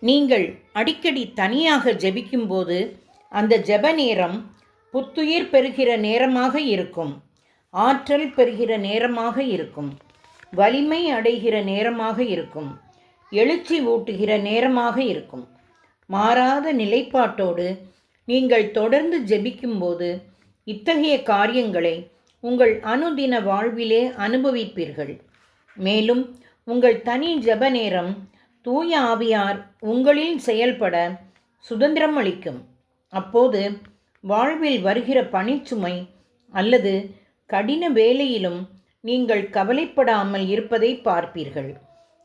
நீங்கள் அடிக்கடி தனியாக ஜெபிக்கும்போது அந்த ஜெப நேரம் புத்துயிர் பெறுகிற நேரமாக இருக்கும். ஆற்றல் பெறுகிற நேரமாக இருக்கும். வலிமை அடைகிற நேரமாக இருக்கும். எழுச்சி ஊட்டுகிற நேரமாக இருக்கும். மாறாத நிலைப்பாட்டோடு நீங்கள் தொடர்ந்து ஜெபிக்கும்போது இத்தகைய காரியங்களை உங்கள் அனுதின வாழ்விலே அனுபவிப்பீர்கள். மேலும் உங்கள் தனி ஜெப நேரம் தூய ஆவியார் உங்களில் செயல்பட சுதந்திரம் அளிக்கும். அப்போது வாழ்வில் வருகிற பணிச்சுமை அல்லது கடின வேலையிலும் நீங்கள் கவலைப்படாமல் இருப்பதை பார்ப்பீர்கள்.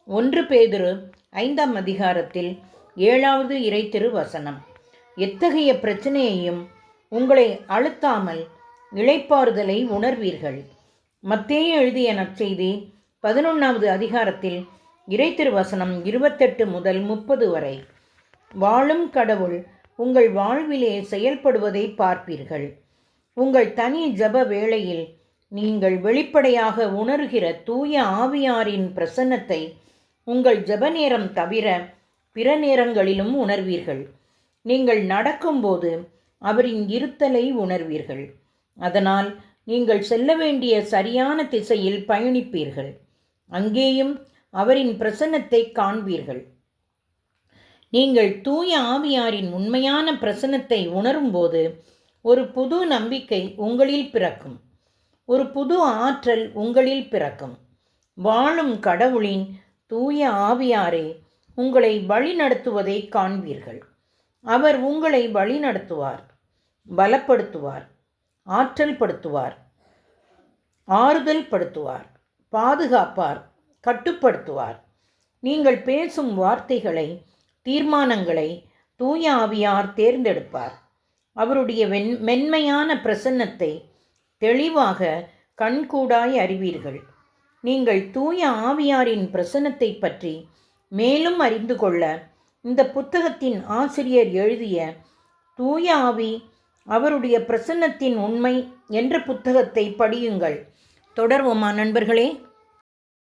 ஒன்று பேதுரு ஐந்தாம் அதிகாரத்தில் ஏழாவது இறைத்திரு வசனம். எத்தகைய பிரச்சனையையும் உங்களை அழுத்தாமல் இழைப்பாறுதலை உணர்வீர்கள். மத்தேயு எழுதிய நற்செய்தி பதினொன்றாவது அதிகாரத்தில் இறைத்திருவசனம் இருபத்தெட்டு முதல் முப்பது வரை. வாழும் கடவுள் உங்கள் வாழ்விலே செயல்படுவதை பார்ப்பீர்கள். உங்கள் தனி ஜப வேளையில் நீங்கள் வெளிப்படையாக உணர்கிற தூய ஆவியாரின் பிரசன்னத்தை உங்கள் ஜப நேரம் தவிர பிற நேரங்களிலும் உணர்வீர்கள். நீங்கள் நடக்கும்போது அவரின் இருத்தலை உணர்வீர்கள். அதனால் நீங்கள் செல்ல வேண்டிய சரியான திசையில் பயணிப்பீர்கள். அங்கேயும் அவரின் பிரசன்னத்தை காண்பீர்கள். நீங்கள் தூய ஆவியாரின் உண்மையான பிரசன்னத்தை உணரும்போது ஒரு புது நம்பிக்கை உங்களில் பிறக்கும். ஒரு புது ஆற்றல் உங்களில் பிறக்கும். வாழும் கடவுளின் தூய ஆவியாரே உங்களை வழிநடத்துவதை காண்பீர்கள். அவர் உங்களை வழிநடத்துவார் பலப்படுத்துவார் ஆற்றல் படுத்துவார் ஆறுதல் படுத்துவார் பாதுகாப்பார். கட்டுப்படுத்துவார். நீங்கள் பேசும் வார்த்தைகளை தீர்மானங்களை தூய ஆவியார் தேர்ந்தெடுப்பார். அவருடைய வெண் மென்மையான பிரசன்னத்தை தெளிவாக கண்கூடாய் அறிவீர்கள். நீங்கள் தூய ஆவியாரின் பிரசன்னத்தை பற்றி மேலும் அறிந்து கொள்ள இந்த புத்தகத்தின் ஆசிரியர் எழுதிய தூய ஆவி அவருடைய பிரசன்னத்தின் உண்மை என்ற புத்தகத்தை படியுங்கள். தொடர்வோமா நண்பர்களே?